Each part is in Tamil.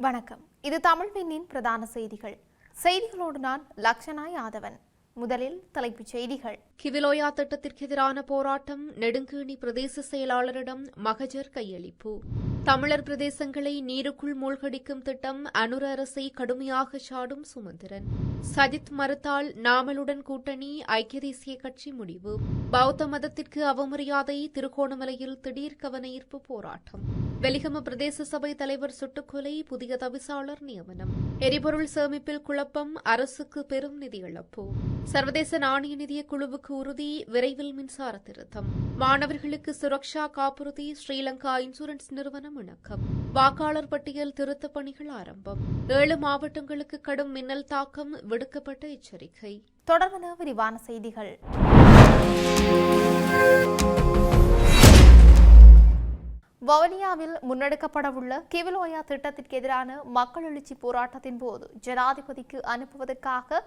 வணக்கம். இது தமிழ் பெண்ணின் பிரதான செய்திகள். செய்திகளோடு நான் லக்ஷனா யாதவன் முதலில் தலைப்புச் செய்திகள். கிவிலோயா திட்டத்திற்கு எதிரான போராட்டம் நெடுங்கீணி பிரதேச செயலாளரிடம் மகஜர் கையளிப்பு. தமிழர் பிரதேசங்களை நீருக்குள் மூழ்கடிக்கும் திட்டம் அனுர அரசை கடுமையாக சாடும் சுமந்திரன். சஜித் மறுத்தால் நாமலுடன் கூட்டணி ஐக்கிய தேசிய கட்சி முடிவு. பௌத்த மதத்திற்கு அவமரியாதை திருகோணமலையில் திடீர் கவனஈர்ப்பு போராட்டம். வெலிகம பிரதேச சபை தலைவர் சுட்டுக்கொலை புதிய தவிசாளர் நியமனம். எரிபொருள் சேமிப்பில் குழப்பம் அரசுக்கு பெரும் நிதி இழப்பு சர்வதேச நாணய நிதிய குழுவுக்கு உறுதி விரைவில் மின்சார திருத்தம். மாணவர்களுக்கு சுரக்ஷா காப்புறுதி ஸ்ரீலங்கா இன்சூரன்ஸ் நிறுவனம் இணக்கம். வாக்காளர் பட்டியல் திருத்தப் பணிகள் ஆரம்பம். ஏழு மாவட்டங்களுக்கு கடும் மின்னல் தாக்கம் விடுக்கப்பட்ட எச்சரிக்கை. தொடர்பான விரிவான செய்திகள். வவுனியாவில் முன்னெடுக்கப்படவுள்ள கிவிலோயா திட்டத்திற்கு எதிரான மக்கள் எழுச்சி போராட்டத்தின் போது ஜனாதிபதிக்கு அனுப்புவதற்காக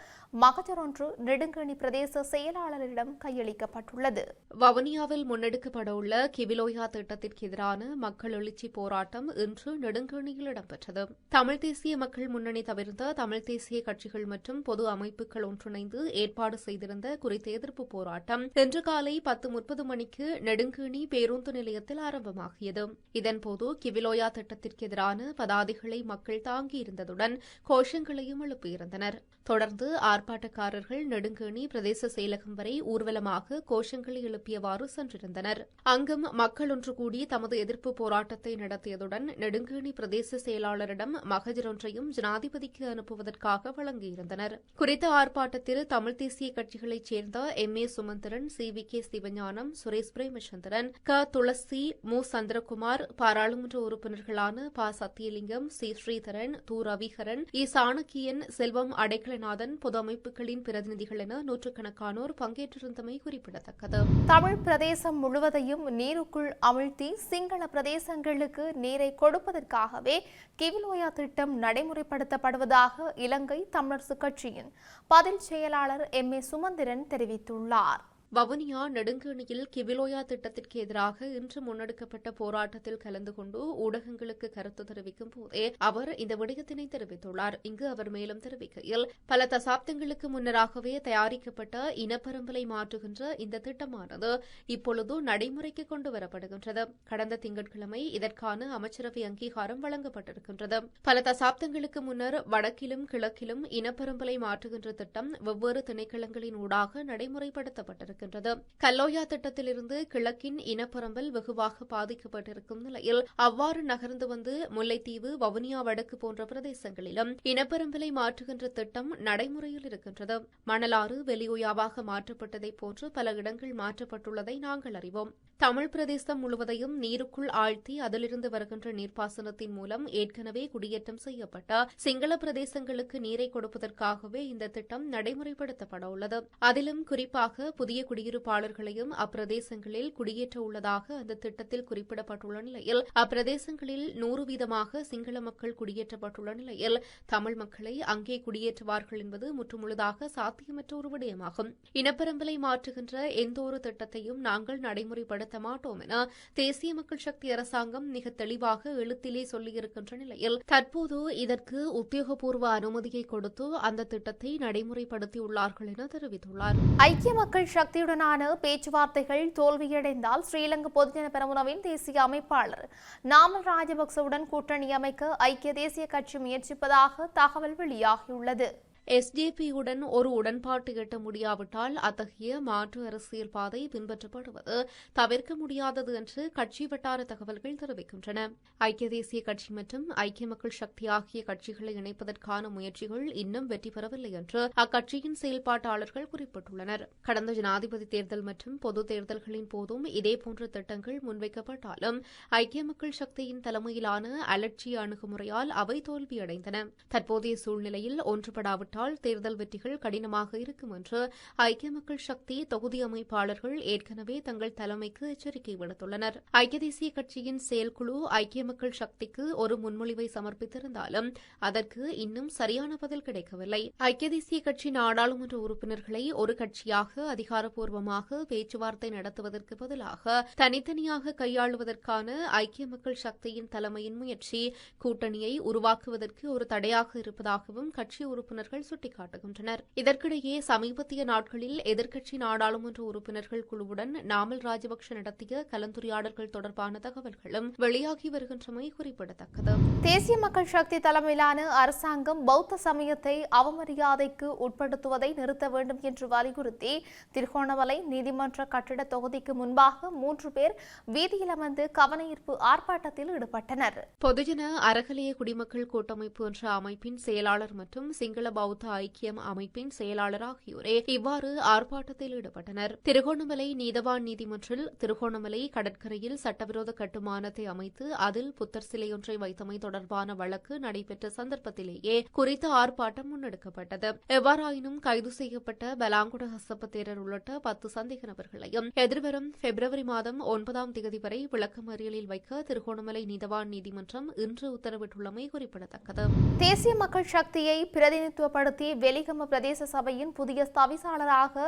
மகஜர் ஒன்று நெடுங்கணி பிரதேச செயலாளரிடம் கையளிக்கப்பட்டுள்ளது. வவுனியாவில் முன்னெடுக்கப்படவுள்ள கிவிலோயா திட்டத்திற்கு எதிரான மக்கள் எழுச்சி போராட்டம் இன்று நெடுங்கணியில் இடம்பெற்றது. தமிழ் தேசிய மக்கள் முன்னணி தவிர்த்த தமிழ் தேசிய கட்சிகள் மற்றும் பொது அமைப்புகள் ஒன்றிணைந்து ஏற்பாடு செய்திருந்த குறித்த எதிர்ப்பு போராட்டம் இன்று காலை பத்து முப்பது மணிக்கு நெடுங்கணி பேருந்து நிலையத்தில் ஆரம்பமாகியது. இதன்போது கிவிலோயா திட்டத்திற்கு எதிரான பதாதைகளை மக்கள் தாங்கியிருந்ததுடன் கோஷங்களையும் எழுப்பியிருந்தனர் தொடர்ந்து ஆர்ப்பாட்டக்காரர்கள் நெடுங்கேணி பிரதேச செயலகம் வரை ஊர்வலமாக கோஷங்களை எழுப்பியவாறு சென்றிருந்தனர். அங்கும் மக்கள் ஒன்று கூடி தமது எதிர்ப்பு போராட்டத்தை நடத்தியதுடன் நெடுங்கேணி பிரதேச செயலாளரிடம் மகஜர் ஒன்றையும் ஜனாதிபதிக்கு அனுப்புவதற்காக வழங்கியிருந்தனர். குறித்த ஆர்ப்பாட்டத்தில் தமிழ் தேசிய கட்சிகளைச் சேர்ந்த M A Sumanthiran C V K Sivagnanam Suresh Premachandran க. துளசி மு. சந்திரகுமார் பாராளுமன்ற உறுப்பினர்களான ப. சத்தியலிங்கம் சி. ஸ்ரீதரன் து. ரவிகரன் இ. சாணக்கியன் செல்வம் அடைக்கலநாதன் பொது அமைப்புகளின் பிரதிநிதிகள் என நூற்றுக்கணக்கானோர் பங்கேற்றிருந்தமை குறிப்பிடத்தக்கது. தமிழ் பிரதேசம் முழுவதையும் நீருக்குள் அமிழ்த்தி சிங்கள பிரதேசங்களுக்கு நீரை கொடுப்பதற்காகவே கிவிலோயா திட்டம் நடைமுறைப்படுத்தப்படுவதாக இலங்கை தமிழரசு கட்சியின் பதில் செயலாளர் எம். ஏ. சுமந்திரன் தெரிவித்துள்ளார். வவுனியா நெடுங்கணியில் கிவிலோயா திட்டத்திற்கு எதிராக இன்று முன்னெடுக்கப்பட்ட போராட்டத்தில் கலந்து கொண்டு ஊடகங்களுக்கு கருத்து தெரிவிக்கும் போதே அவர் இந்த விடயத்தினை தெரிவித்துள்ளார். இங்கு அவர் மேலும் தெரிவிக்கையில் பல தசாப்தங்களுக்கு முன்னராகவே தயாரிக்கப்பட்ட இனப்பரம்பலை மாற்றுகின்ற இந்த திட்டமானது இப்பொழுது நடைமுறைக்கு கொண்டு வரப்படுகின்றது கடந்த திங்கட்கிழமை இதற்கான அமைச்சரவை அங்கீகாரம் வழங்கப்பட்டிருக்கின்றது. பல தசாப்தங்களுக்கு முன்னர் வடக்கிலும் கிழக்கிலும் இனப்பரம்பலை மாற்றுகின்ற திட்டம் வெவ்வேறு திணைக்களங்களின் ஊடாக நடைமுறைப்படுத்தப்பட்டிருக்கிறது. இருக்கின்றது. கல்லோயா திட்டத்திலிருந்து கிழக்கின் இனப்பரம்பல் வெகுவாக பாதிக்கப்பட்டிருக்கும் நிலையில் அவ்வாறு நகர்ந்து வந்து முல்லைத்தீவு வவுனியா வடக்கு போன்ற பிரதேசங்களிலும் இனப்பெரும்பலை மாற்றுகின்ற திட்டம் நடைமுறையில் இருக்கின்றது. மணலாறு வெளியுயாவாக மாற்றப்பட்டதைப் போன்று பல இடங்கள் மாற்றப்பட்டுள்ளதை நாங்கள் அறிவோம். தமிழ் பிரதேசம் முழுவதையும் நீருக்குள் ஆழ்த்தி அதிலிருந்து வருகின்ற நீர்ப்பாசனத்தின் மூலம் ஏற்கனவே குடியேற்றம் செய்யப்பட்ட சிங்கள பிரதேசங்களுக்கு நீரை கொடுப்பதற்காகவே இந்த திட்டம் நடைமுறைப்படுத்தப்பட உள்ளது. அதிலும் குறிப்பாக புதிய குடியிருப்பாளர்களையும் அப்பிரதேசங்களில் குடியேற்ற உள்ளதாக அந்த திட்டத்தில் குறிப்பிடப்பட்டுள்ள நிலையில் அப்பிரதேசங்களில் நூறு வீதமாக சிங்கள மக்கள் குடியேற்றப்பட்டுள்ள நிலையில் தமிழ் மக்களை அங்கே குடியேற்றுவார்கள் என்பது முற்றுமுழுதாக சாத்தியமற்ற ஒரு விடயமாகும். இனப்பெரும்பலை மாற்றுகின்ற எந்த ஒரு திட்டத்தையும் நாங்கள் நடைமுறைப்படுத்த மாட்டோம் என தேசிய மக்கள் சக்தி அரசாங்கம் மிக தெளிவாக எழுத்திலே சொல்லியிருக்கின்ற நிலையில் தற்போது இதற்கு உத்தியோகபூர்வ அனுமதியை கொடுத்து அந்த திட்டத்தை நடைமுறைப்படுத்தியுள்ளார்கள் என தெரிவித்துள்ளார். ஐக்கிய மக்கள் சக்தி இலங்கையுடனான பேச்சுவார்த்தைகள் தோல்வியடைந்தால் ஸ்ரீலங்கா பொதுஜன பெரமுனவின் தேசிய அமைப்பாளர் நாமல் ராஜபக்சவுடன் கூட்டணி அமைக்க ஐக்கிய தேசிய கட்சி முயற்சிப்பதாக தகவல் வெளியாகியுள்ளது. எஸ்டிபியுடன் ஒரு உடன்பாட்டு எட்ட முடியாவிட்டால் அத்தகைய மாற்று அரசியல் பாதை பின்பற்றப்படுவது தவிர்க்க முடியாதது என்று கட்சி வட்டார தகவல்கள் தெரிவிக்கின்றன. ஐக்கிய தேசிய கட்சி மற்றும் ஐக்கிய மக்கள் சக்தி ஆகிய கட்சிகளை இணைப்பதற்கான முயற்சிகள் இன்னும் வெற்றி பெறவில்லை என்று அக்கட்சியின் செயல்பாட்டாளர்கள் குறிப்பிட்டுள்ளனர். கடந்த ஜனாதிபதி தேர்தல் மற்றும் பொது தேர்தல்களின் போதும் இதேபோன்ற திட்டங்கள் முன்வைக்கப்பட்டாலும் ஐக்கிய மக்கள் சக்தியின் தலைமையிலான அலட்சிய அணுகுமுறையால் அவை தோல்வியடைந்தன. தற்போதைய சூழ்நிலையில் ஒன்றுபடாவிட்டு ஏற்பட்டால் தேர்தல் வெற்றிகள் கடினமாக இருக்கும் என்று ஐக்கிய மக்கள் சக்தி தொகுதி அமைப்பாளர்கள் ஏற்கனவே தங்கள் தலைமைக்கு எச்சரிக்கை விடுத்துள்ளனர். ஐக்கிய தேசிய கட்சியின் செயல்குழு ஐக்கிய மக்கள் சக்திக்கு ஒரு முன்மொழிவை சமர்ப்பித்திருந்தாலும் அதற்கு இன்னும் சரியான பதில் கிடைக்கவில்லை. ஐக்கிய தேசிய கட்சி நாடாளுமன்ற உறுப்பினர்களை ஒரு கட்சியாக அதிகாரப்பூர்வமாக பேச்சுவார்த்தை நடத்துவதற்கு பதிலாக தனித்தனியாக கையாளுவதற்கான ஐக்கிய மக்கள் சக்தியின் தலைமையின் முயற்சி கூட்டணியை உருவாக்குவதற்கு ஒரு தடையாக இருப்பதாகவும் கட்சி உறுப்பினர்கள் சுட்டிக்காட்டுகின்றனர். இதற்கிடையே சமீபத்திய நாட்களில் எதிர்க்கட்சி நாடாளுமன்ற உறுப்பினர்கள் குழுவுடன் நாமல் ராஜபக்ஷ நடத்திய கலந்துரையாடல்கள் தொடர்பான தகவல்களும் வெளியாகி வருகின்றமை குறிப்பிடத்தக்கது. தேசிய மக்கள் சக்தி தலைமையிலான அரசாங்கம் பௌத்த சமயத்தை அவமரியாதைக்கு உட்படுத்துவதை நிறுத்த வேண்டும் என்று வலியுறுத்தி திருகோணமலை நீதிமன்ற கட்டிட தொகுதிக்கு முன்பாக மூன்று பேர் வீதியில் அமர்ந்து கவனஈர்ப்பு ஆர்ப்பாட்டத்தில் ஈடுபட்டனர். பொதுஜன அறகலைய குடிமக்கள் கூட்டமைப்பு என்ற அமைப்பின் செயலாளர் மற்றும் சிங்கள பௌத்த ஐக்கியம் அமைப்பின் செயலாளர் ஆகியோரே இவ்வாறு ஆர்ப்பாட்டத்தில் ஈடுபட்டனர். திருகோணமலை நீதவான் நீதிமன்றில் திருகோணமலை கடற்கரையில் சட்டவிரோத கட்டுமானத்தை அமைத்து அதில் புத்தர் சிலையொன்றை வைத்தமை தொடர்பான வழக்கு நடைபெற்ற சந்தர்ப்பத்திலேயே குறித்த ஆர்ப்பாட்டம் முன்னெடுக்கப்பட்டது. எவ்வாறாயினும் கைது செய்யப்பட்ட பலாங்குட ஹசப்பத்தேரர் உள்ளிட்ட பத்து சந்தேக நபர்களையும் எதிர்வரும் பிப்ரவரி மாதம் ஒன்பதாம் தேதி வரை விளக்கமறியலில் வைக்க திருகோணமலை நீதவான் நீதிமன்றம் இன்று உத்தரவிட்டுள்ளமை குறிப்பிடத்தக்கது. தேசிய மக்கள் சக்தியை பிரதிநிதித்துவப்படுத்தி பயன்படுத்தி வெலிகம பிரதேச சபையின் புதிய தவிசாளராக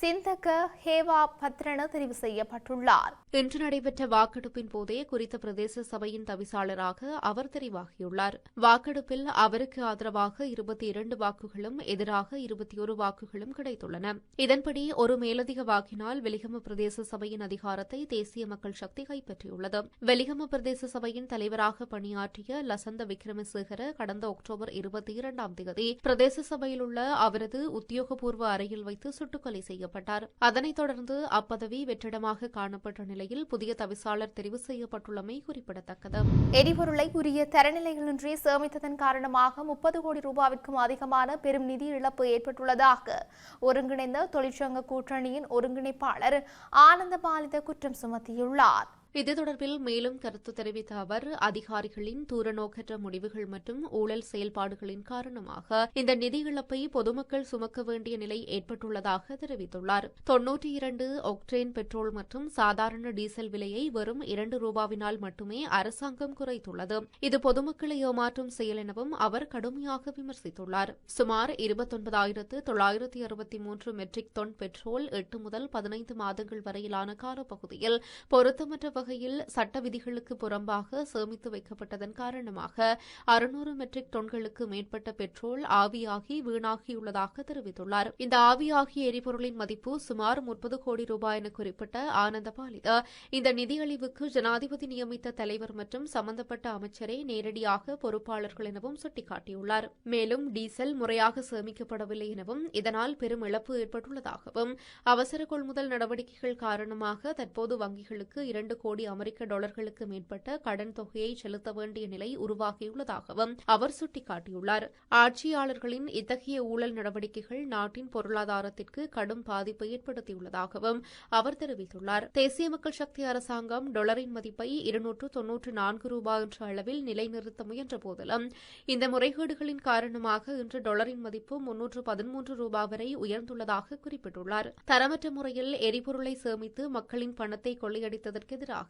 சிந்தக ஹேவா பத்ரன தெரிவு செய்யப்பட்டுள்ளார். இன்று நடைபெற்ற வாக்கெடுப்பின் போதே குறித்த பிரதேச சபையின் தவிசாளராக அவர் தெரிவாகியுள்ளார். வாக்கெடுப்பில் அவருக்கு ஆதரவாக இருபத்தி இரண்டு வாக்குகளும் எதிராக இருபத்தி ஒரு வாக்குகளும் கிடைத்துள்ளன. இதன்படி ஒரு மேலதிக வாக்கினால் வெலிகம பிரதேச சபையின் அதிகாரத்தை தேசிய மக்கள் சக்தி கைப்பற்றியுள்ளது. வெலிகம பிரதேச சபையின் தலைவராக பணியாற்றிய லசந்த விக்ரமசேகர கடந்த அக்டோபர் இருபத்தி இரண்டாம் தேதி பிரதேச சபையில் உள்ள அவரது உத்தியோகபூர்வ அறையில் வைத்து சுட்டுக்கொலை செய்யப்பட்டார். அதனைத் தொடர்ந்து அப்பதவி வெற்றிடமாக காணப்பட்ட நிலையில் புதிய தவிசாளர் தெரிவு செய்யப்பட்டுள்ளமை குறிப்பிடத்தக்கது. எரிபொருளை உரிய தரநிலைகளின்றி சேமித்ததன் காரணமாக முப்பது கோடி ரூபாவிற்கும் அதிகமான பெரும் நிதி இழப்பு ஏற்பட்டுள்ளதாக ஒருங்கிணைந்த தொழிற்சங்க கூட்டணியின் ஒருங்கிணைப்பாளர் ஆனந்த பாலித குற்றம் சுமத்தியுள்ளார். இது தொடர்பில் மேலும் கருத்து தெரிவித்த அவர் அதிகாரிகளின் தூரநோக்கற்ற முடிவுகள் மற்றும் ஊழல் செயல்பாடுகளின் காரணமாக இந்த நிதி இழப்பை பொதுமக்கள் சுமக்க வேண்டிய நிலை ஏற்பட்டுள்ளதாக தெரிவித்துள்ளார். தொன்னூற்றி இரண்டு ஒக்டேன் பெட்ரோல் மற்றும் சாதாரண டீசல் விலையை வெறும் இரண்டு ரூபாவினால் மட்டுமே அரசாங்கம் குறைத்துள்ளது. இது பொதுமக்களை ஏமாற்றும் செயல் எனவும் அவர் கடுமையாக விமர்சித்துள்ளார். சுமார் இருபத்தொன்பதாயிரத்து தொள்ளாயிரத்தி அறுபத்தி மூன்று மெட்ரிக் டன் பெட்ரோல் எட்டு முதல் பதினைந்து மாதங்கள் வரையிலான காலப்பகுதியில் பொருத்தமற்ற வகையில் சட்ட விதிகளுக்கு புறம்பாக சேமித்து வைக்கப்பட்டதன் காரணமாக அறுநூறு மெட்ரிக் டன்களுக்கு மேற்பட்ட பெட்ரோல் ஆவியாகி வீணாகியுள்ளதாக தெரிவித்துள்ளார். இந்த ஆவியாகிய எரிபொருளின் மதிப்பு சுமார் முப்பது கோடி ரூபாய் என குறிப்பிட்ட ஆனந்தபாலித இந்த நிதியழிவுக்கு ஜனாதிபதி நியமித்த தலைவர் மற்றும் சம்பந்தப்பட்ட அமைச்சரே நேரடியாக பொறுப்பாளர்கள் எனவும் சுட்டிக்காட்டியுள்ளார். மேலும் டீசல் முறையாக சேமிக்கப்படவில்லை எனவும் இதனால் பெரும் இழப்பு ஏற்பட்டுள்ளதாகவும் அவசர கொள்முதல் நடவடிக்கைகள் காரணமாக தற்போது வங்கிகளுக்கு இரண்டு கோடி கோடி அமெரிக்க டாலர்களுக்கு மேற்பட்ட கடன் தொகையை செலுத்த வேண்டிய நிலை உருவாகியுள்ளதாகவும் அவர் சுட்டிக்காட்டியுள்ளார். ஆட்சியாளர்களின் இத்தகைய ஊழல் நடவடிக்கைகள் நாட்டின் பொருளாதாரத்திற்கு கடும் பாதிப்பை ஏற்படுத்தியுள்ளதாகவும் அவர் தெரிவித்துள்ளார். தேசிய மக்கள் சக்தி அரசாங்கம் டாலரின் மதிப்பை இருநூற்று தொன்னூற்று நான்கு ரூபாய் என்ற அளவில் நிலைநிறுத்த முயன்ற போதிலும் இந்த முறைகேடுகளின் காரணமாக இன்று டாலரின் மதிப்பு முன்னூற்று பதிமூன்று ரூபாய் வரை உயர்ந்துள்ளதாக குறிப்பிட்டுள்ளார். தரமற்ற முறையில் எரிபொருளை சேமித்து மக்களின் பணத்தை கொள்ளையடித்ததற்கு எதிராக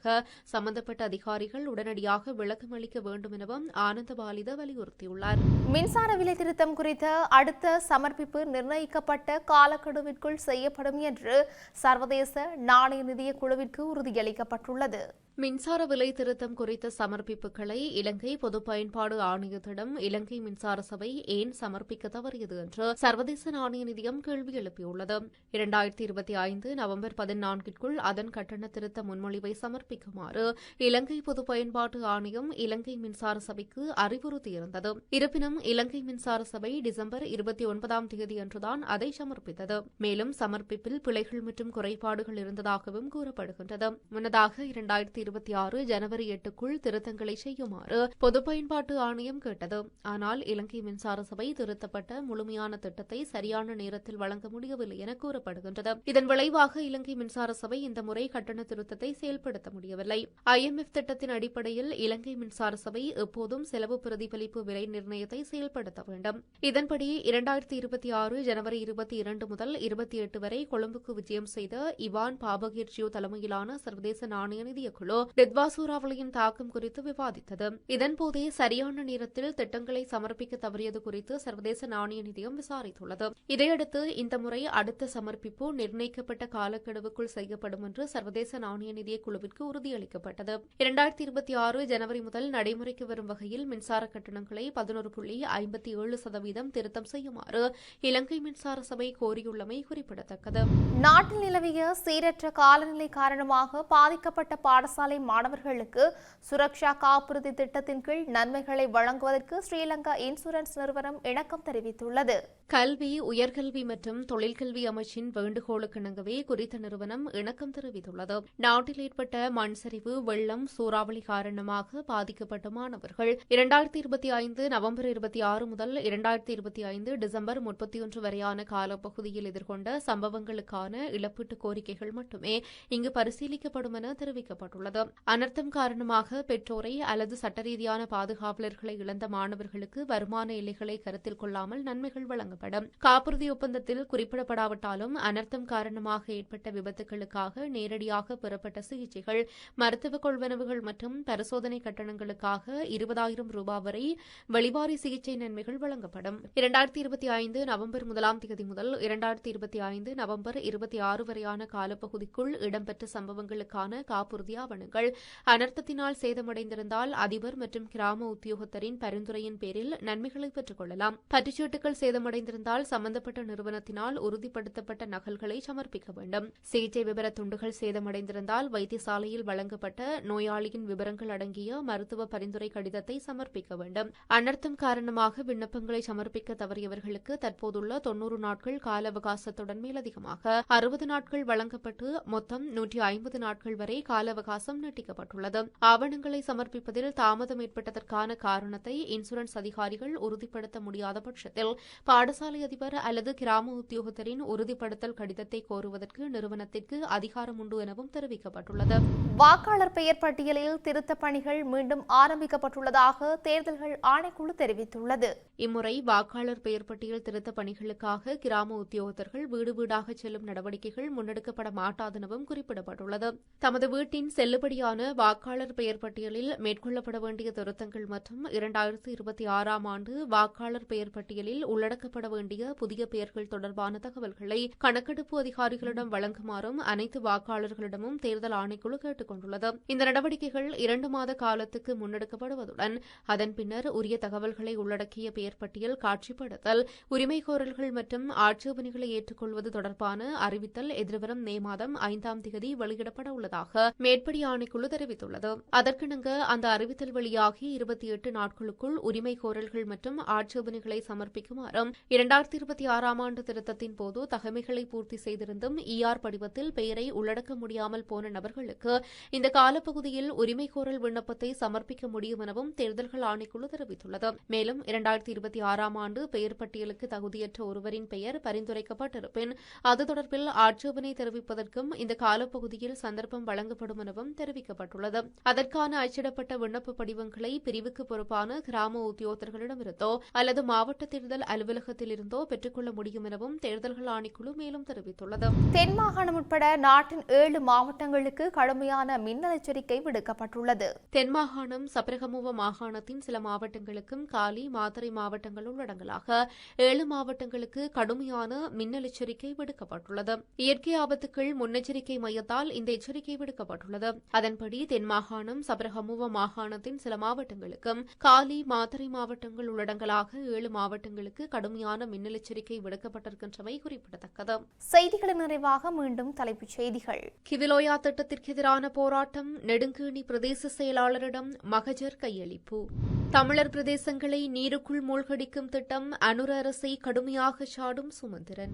சம்பந்தப்பட்ட அதிகாரிகள் உடனடியாக விளக்கம் அளிக்க வேண்டும் எனவும் ஆனந்த பாலித வலியுறுத்தியுள்ளார். மின்சார விலை திருத்தம் குறித்த அடுத்த சமர்ப்பிப்பு நிர்ணயிக்கப்பட்ட காலக்கெடுவிற்குள் செய்யப்படும் என்று சர்வதேச நாணய நிதிய குழுவிற்கு உறுதியளிக்கப்பட்டுள்ளது. மின்சார விலை திருத்தம் குறித்த சமர்ப்பிப்புகளை இலங்கை பொது பயன்பாடு ஆணையத்திடம் இலங்கை மின்சார சபை ஏன் சமர்ப்பிக்க தவறியது என்று சர்வதேச நாணய நிதியம் கேள்வி எழுப்பியுள்ளது. இரண்டாயிரத்தி இருபத்தி ஐந்து நவம்பர் பதினான்கிற்குள் அதன் கட்டண திருத்த முன்மொழிவை சமர்ப்பிக்குமாறு இலங்கை பொது பயன்பாட்டு ஆணையம் இலங்கை மின்சார சபைக்கு அறிவுறுத்தியிருந்தது. இருப்பினும் இலங்கை மின்சார சபை டிசம்பர் இருபத்தி ஒன்பதாம் தேதியன்றுதான் அதை சமர்ப்பித்தது. மேலும் சமர்ப்பிப்பில் பிழைகள் மற்றும் குறைபாடுகள் இருந்ததாகவும் கூறப்படுகின்றது. முன்னதாக இரண்டாயிரத்தி இருபத்தி ஆறு ஜனவரி எட்டுக்குள் திருத்தங்களை செய்யுமாறு பொது பயன்பாட்டு ஆணையம் கேட்டது. ஆனால் இலங்கை மின்சார சபை திருத்தப்பட்ட முழுமையான திட்டத்தை சரியான நேரத்தில் வழங்க முடியவில்லை என கூறப்படுகின்றது. இதன் விளைவாக இலங்கை மின்சார சபை இந்த முறை கட்டண திருத்தத்தை செயல்படுத்த முடியவில்லை. ஐஎம்எஃப் திட்டத்தின் அடிப்படையில் இலங்கை மின்சார சபை எப்போதும் செலவு பிரதிபலிப்பு விலை நிர்ணயத்தை செயல்படுத்த வேண்டும். இதன்படி இரண்டாயிரத்தி இருபத்தி ஆறு ஜனவரி இருபத்தி இரண்டு முதல் இருபத்தி எட்டு வரை கொழும்புக்கு விஜயம் செய்த இவான் பாபகிர்ஜியோ தலைமையிலான சர்வதேச நாணய நிதிய குழு டித்வா சூறாவளியின் தாக்கம் குறித்து விவாதித்தது. இதன்போதே சரியான நேரத்தில் திட்டங்களை சமர்ப்பிக்க தவறியது குறித்து சர்வதேச நாணய நிதியம் விசாரித்துள்ளது. இதையடுத்து இந்த முறை அடுத்த சமர்ப்பிப்பு நிர்ணயிக்கப்பட்ட காலக்கெடுவுக்குள் செய்யப்படும் என்று சர்வதேச நாணய நிதிய குழுவிற்கு உறுதியளிக்கப்பட்டது. இரண்டாயிரத்தி இருபத்தி ஆறு ஜனவரி முதல் நடைமுறைக்கு வரும் வகையில் மின்சார கட்டணங்களை பதினோரு புள்ளி ஐம்பத்தி ஏழு சதவீதம் திருத்தம் செய்யுமாறு இலங்கை மின்சார சபை கோரியுள்ளமை குறிப்பிடத்தக்கது. நாட்டில் நிலவிய சீரற்ற காலநிலை காரணமாக பாதிக்கப்பட்ட பாடசாலை மாணவர்களுக்கு சுரக்ஷா காப்புறுதி திட்டத்தின் கீழ் நன்மைகளை வழங்குவதற்கு ஸ்ரீலங்கா இன்சூரன்ஸ் நிறுவனம் இணக்கம் தெரிவித்துள்ளது. கல்வி உயர்கல்வி மற்றும் தொழில்கல்வி அமைச்சின் வேண்டுகோளுக்கிணங்கவே குறித்த நிறுவனம் இணக்கம் தெரிவித்துள்ளது. நாட்டில் ஏற்பட்ட மண் சரிவு வெள்ளம் சூறாவளி காரணமாக பாதிக்கப்பட்ட மாணவர்கள். இரண்டாயிரத்தி இருபத்தி ஐந்து நவம்பர் இருபத்தி ஆறு முதல் இரண்டாயிரத்தி இருபத்தி ஐந்து டிசம்பர் முப்பத்தி ஒன்று வரையான காலப்பகுதியில் எதிர்கொண்ட சம்பவங்களுக்கான இழப்பீட்டு கோரிக்கைகள் மட்டுமே இங்கு பரிசீலிக்கப்படும் என தெரிவிக்கப்பட்டுள்ளது. அனர்த்தம் காரணமாக பெற்றோரை அல்லது சட்டரீதியான பாதுகாவலர்களை இழந்த மாணவர்களுக்கு வருமான எல்லைகளை கருத்தில் கொள்ளாமல் நன்மைகள் வழங்கப்படும். காப்புறுதி ஒப்பந்தத்தில் குறிப்பிடப்படாவிட்டாலும் அனர்த்தம் காரணமாக ஏற்பட்ட விபத்துகளுக்காக நேரடியாக பெறப்பட்ட சிகிச்சைகள் மருத்துவ கொள்வனவுகள் மற்றும் பரிசோதனை கட்டணங்களுக்காக இருபதாயிரம் ரூபாய் வரை வெளிவாரி சிகிச்சை நன்மைகள் வழங்கப்படும். இரண்டாயிரத்தி இருபத்தி ஐந்து நவம்பர் முதலாம் தேதி முதல் இரண்டாயிரத்தி இருபத்தி ஐந்து நவம்பர் இருபத்தி ஆறு வரையான காலப்பகுதிக்குள் இடம்பெற்ற சம்பவங்களுக்கான காப்புறுதி ஆவணங்கள். அனர்த்தத்தினால் சேதமடைந்திருந்தால் அதிபர் மற்றும் கிராம உத்தியோகத்தரின் பரிந்துரையின் பேரில் நன்மைகளை பெற்றுக் கொள்ளலாம். பற்றுச்சீட்டுகள் சேதமடைந்திருந்தால் சம்பந்தப்பட்ட நிறுவனத்தினால் உறுதிப்படுத்தப்பட்ட நகல்களை சமர்ப்பிக்க வேண்டும். சிகிச்சை விவர துண்டுகள் சேதமடைந்திருந்தால் வைத்தியசாலை வைத்தியசாலையில் வழங்கப்பட்ட நோயாளியின் விவரங்கள் அடங்கிய மருத்துவ பரிந்துரை கடிதத்தை சமர்ப்பிக்க வேண்டும். அனர்த்தம் காரணமாக விண்ணப்பங்களை சமர்ப்பிக்க தவறியவர்களுக்கு தற்போதுள்ள தொன்னூறு நாட்கள் கால அவகாசத்துடன் மேலதிகமாக. அறுபது நாட்கள் வழங்கப்பட்டு மொத்தம் நூற்றி ஐம்பது நாட்கள் வரை கால அவகாசம் நீட்டிக்கப்பட்டுள்ளது. ஆவணங்களை சமர்ப்பிப்பதில் தாமதம் ஏற்பட்டதற்கான காரணத்தை இன்சூரன்ஸ் அதிகாரிகள் உறுதிப்படுத்த முடியாத பட்சத்தில் பாடசாலை அதிபர் அல்லது கிராம உத்தியோகத்தரின் உறுதிப்படுத்தல் கடிதத்தை கோருவதற்கு நிறுவனத்திற்கு அதிகாரம் உண்டு எனவும் தெரிவிக்கப்பட்டுள்ளது. வாக்காளர் பெயர் பட்டியலில் திருத்தப் பணிகள் மீண்டும் ஆரம்பிக்கப்பட்டுள்ளதாக தேர்தல்கள் ஆணைக்குழு தெரிவித்துள்ளது. இம்முறை வாக்காளர் பெயர் பட்டியல் திருத்த பணிகளுக்காக கிராம உத்தியோகத்தர்கள் வீடு வீடாக செல்லும் நடவடிக்கைகள் முன்னெடுக்கப்பட மாட்டாதெனவும் குறிப்பிடப்பட்டுள்ளது. தமது வீட்டின் செல்லுபடியான வாக்காளர் பெயர் பட்டியலில் மேற்கொள்ளப்பட வேண்டிய திருத்தங்கள் மற்றும் இரண்டாயிரத்து இருபத்தி ஆறாம் ஆண்டு வாக்காளர் பெயர் பட்டியலில் உள்ளடக்கப்பட வேண்டிய புதிய பெயர்கள் தொடர்பான தகவல்களை கணக்கெடுப்பு அதிகாரிகளிடம் வழங்குமாறும் அனைத்து வாக்காளர்களிடமும் தேர்தல் ஆணைக்குழு கேட்டுக் கொண்டுள்ளது இந்த நடவடிக்கைகள் இரண்டு மாத காலத்துக்கு முன்னெடுக்கப்படுவதுடன் அதன் பின்னர் உரிய தகவல்களை உள்ளடக்கிய பெயர் பட்டியல் காட்சிப்படுத்தல் உரிமை கோரல்கள் மற்றும் ஆட்சேபனைகளை ஏற்றுக்கொள்வது தொடர்பான அறிவித்தல் எதிர்வரும் மே மாதம் ஐந்தாம் தேதி வெளியிடப்பட உள்ளதாக மேற்படி ஆணைக்குழு தெரிவித்துள்ளது. அதற்கிணங்க அந்த அறிவித்தல் வெளியாகி இருபத்தி எட்டு நாட்களுக்குள் உரிமை கோரல்கள் மற்றும் ஆட்சேபனைகளை சமர்ப்பிக்குமாறும் இரண்டாயிரத்தி இருபத்தி ஆறாம் ஆண்டு திருத்தத்தின் போது தகமைகளை பூர்த்தி செய்திருந்தும் இஆர் படிவத்தில் பெயரை உள்ளடக்க முடியாமல் போன நபர்களுக்கு இந்த காலப்பகுதியில் உரிமை கோரல் விண்ணப்பத்தை சமர்ப்பிக்க முடியும் எனவும் தேர்தல்கள் ஆணைக்குழு தெரிவித்துள்ளது. மேலும் இரண்டாயிரத்தி இருபத்தி ஆறாம் ஆண்டு பெயர் பட்டியலுக்கு தகுதியற்ற ஒருவரின் பெயர் பரிந்துரைக்கப்பட்டிருப்பின் அது தொடர்பில் ஆட்சேபனை தெரிவிப்பதற்கும் இந்த காலப்பகுதியில் சந்தர்ப்பம் வழங்கப்படும் எனவும் தெரிவிக்கப்பட்டுள்ளது. அதற்கான அச்சிடப்பட்ட விண்ணப்ப படிவங்களை பிரிவுக்கு பொறுப்பான கிராம உத்தியோகத்தர்களிடமிருந்தோ அல்லது மாவட்ட தேர்தல் அலுவலகத்தில் இருந்தோ பெற்றுக்கொள்ள முடியும் எனவும் தேர்தல்கள் ஆணைக்குழு மேலும் தெரிவித்துள்ளது. தென் மாகாணம் உட்பட நாட்டின் ஏழு மாவட்டங்களுக்கு கடுமையான மின்னல் எச்சரிக்கை விடுக்கப்பட்டுள்ளது. தென் மாகாணம் சபரகமுவ மாகாணத்தின் சில மாவட்டங்களுக்கும் காலி மாத்தறை மாவட்டங்கள் உள்ளடங்கலாக ஏழு மாவட்டங்களுக்கு கடுமையான மின்னல் எச்சரிக்கை விடுக்கப்பட்டுள்ளது. இயற்கை ஆபத்துக்கள் முன்னெச்சரிக்கை மையத்தால் இந்த எச்சரிக்கை விடுக்கப்பட்டுள்ளது. அதன்படி தென் மாகாணம் சபரகமுவ மாகாணத்தின் சில மாவட்டங்களுக்கும் காலி மாத்தறை மாவட்டங்கள் உள்ளடங்கலாக ஏழு மாவட்டங்களுக்கு கடுமையான மின்னல் எச்சரிக்கை விடுக்கப்பட்டிருக்கின்றமை குறிப்பிடத்தக்கது. செய்திகளின் நிறைவாக மீண்டும் தலைப்புச் செய்திகள். கிவிலோயா திட்டத்திற்கு எதிரான போராட்டம் நெடுங்கேணி பிரதேச செயலாளரிடம் மகஜர் கையளிப்பு. தமிழர் பிரதேசங்களை நீருக்குள் மூழ்கடிக்கும் திட்டம் அனுர அரசை கடுமையாக சாடும் சுமந்திரன்.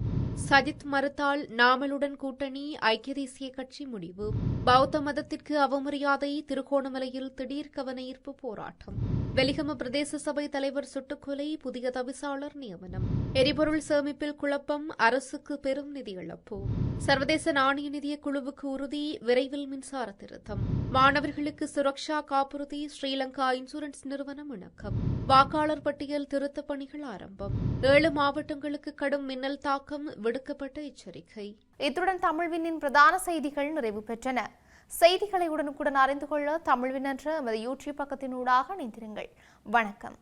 சஜித் மறுத்தால் நாமலுடன் கூட்டணி ஐக்கிய தேசிய கட்சி முடிவு. பௌத்த மதத்திற்கு அவமரியாதை திருகோணமலையில் திடீர் கவனஈர்ப்பு போராட்டம். வெலிகம பிரதேச சபை தலைவர் சுட்டுக்கொலை புதிய தவிசாளர் நியமனம். எரிபொருள் சேமிப்பில் குழப்பம் அரசுக்கு பெரும் நிதி இழப்பு. சர்வதேச நாணய நிதிய குழுவுக்கு உறுதி விரைவில் மின்சார திருத்தம். மாணவர்களுக்கு சுரக்ஷா காப்புறுதி ஸ்ரீலங்கா இன்சூரன்ஸ் நிறுவனம் இணக்கம். வாக்காளர் பட்டியல் திருத்தப் பணிகள் ஆரம்பம். ஏழு மாவட்டங்களுக்கு கடும் மின்னல் தாக்கம் விடுக்கப்பட்ட எச்சரிக்கை. இத்துடன் தமிழ்வினின் பிரதான செய்திகள் நிறைவு பெற்றன. செய்திகளை உடனுக்குடன் அறிந்து கொள்ள தமிழ்வின் என்ற எமது யூடியூப் பக்கத்தினூடாக இணைந்திருங்கள். வணக்கம்.